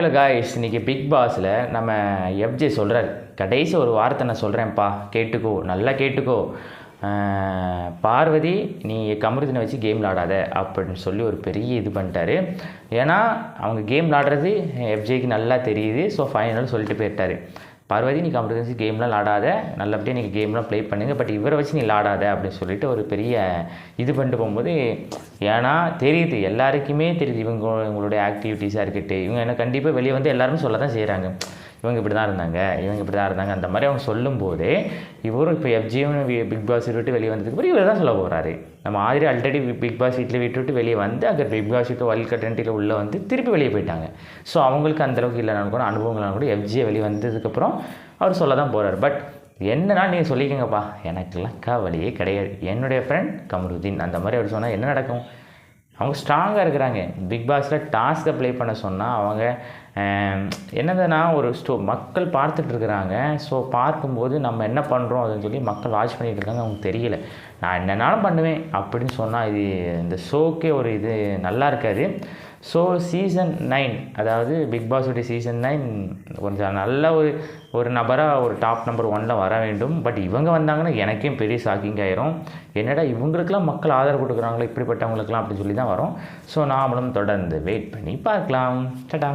Hello guys இன்னைக்கு big பாஸில் நம்ம எஃப்ஜே சொல்கிறார் கடைசி ஒரு வார்த்தை நான் சொல்கிறேன்ப்பா கேட்டுக்கோ. நல்லா கேட்டுக்கோ. பார்வதி நீ கமருதினை வச்சு கேம் விளாடாத அப்படின்னு சொல்லி ஒரு பெரிய இது பண்ணிட்டாரு. ஏன்னா அவங்க கேம் விளாடுறது எஃப்ஜேக்கு நல்லா தெரியுது. ஸோ ஃபைனல் சொல்லிட்டு போயிட்டாரு. பார்வதி நீ கம்ப்யூட்டர் கேம்லாம் விளாடாத. நல்லபடியாக நீங்கள் கேம்லாம் ப்ளே பண்ணுங்க. பட் இவரை வச்சு நீ விளாடாத அப்படின்னு சொல்லிட்டு ஒரு பெரிய இது பண்ணிட்டு போகும்போது ஏன்னா தெரியுது எல்லாருக்குமே தெரியுது இவங்க இவங்களுடைய ஆக்டிவிட்டீஸாக இருக்கட்டும். இவங்க என்ன கண்டிப்பாக வெளியே வந்து எல்லாருமே சொல்ல தான் செய்கிறாங்க இவங்க இப்படி தான் இருந்தாங்க இவங்க இப்படி தான் இருந்தாங்க அந்த மாதிரி அவங்க சொல்லும்போதே இவரும் இப்போ எஃப்ஜியும் பிக் பாஸ் விட்டு வெளியே வந்ததுக்கு அப்புறம் இவர் தான் சொல்ல போகிறாரு நம்ம ஆதிரி ஆல்ரெடி பிக் பாஸ் வீட்டில் விட்டு விட்டு வெளியே வந்து அங்கே பிக் பாஸ் வீட்டில் வல் கட்டன்ட்டியில் உள்ளே வந்து திருப்பி வெளியே போயிட்டாங்க. ஸோ அவங்களுக்கு அந்தளவுக்கு இல்லைனாலும் கூட அனுபவங்களாலும் கூட எஃப்ஜியை வெளியே வந்ததுக்கப்புறம் அவர் சொல்ல தான் போகிறார் பட் என்னன்னா நீங்கள் சொல்லிக்கங்கப்பா எனக்கெல்லாம் வழியே கிடையாது. என்னுடைய ஃப்ரெண்ட் கமருதீன் அந்த மாதிரி அவர் சொன்னால் என்ன நடக்கும்? அவங்க ஸ்ட்ராங்காக இருக்கிறாங்க. பிக் பாஸில் டாஸ்க்கை ப்ளே பண்ண சொன்னால் அவங்க என்னதுன்னா ஒரு ஸ்டோ மக்கள் பார்த்துட்டு இருக்கிறாங்க. ஸோ பார்க்கும்போது நம்ம என்ன பண்ணுறோம் அப்படின்னு சொல்லி மக்கள் வாட்ச் பண்ணிகிட்டு இருக்காங்க அவங்களுக்கு தெரியல. நான் என்னன்னாலும் பண்ணுவேன் அப்படின்னு சொன்னால் இது இந்த ஷோக்கே ஒரு இது நல்லா இருக்காது. ஸோ சீசன் நைன் அதாவது பிக் பாஸுடைய சீசன் நைன் கொஞ்சம் நல்ல ஒரு ஒரு நபராக ஒரு டாப் நம்பர் ஒனில் வர வேண்டும். பட் இவங்க வந்தாங்கன்னா எனக்கே பெரிய ஷாக்கிங் ஆயிரும். என்னடா இவங்களுக்கெல்லாம் மக்கள் ஆதரவு கொடுக்குறாங்களோ இப்படிப்பட்டவங்களுக்கெல்லாம் அப்படின்னு சொல்லி தான் வரும். ஸோ நாமளும் தொடர்ந்து வெயிட் பண்ணி பார்க்கலாம். டடா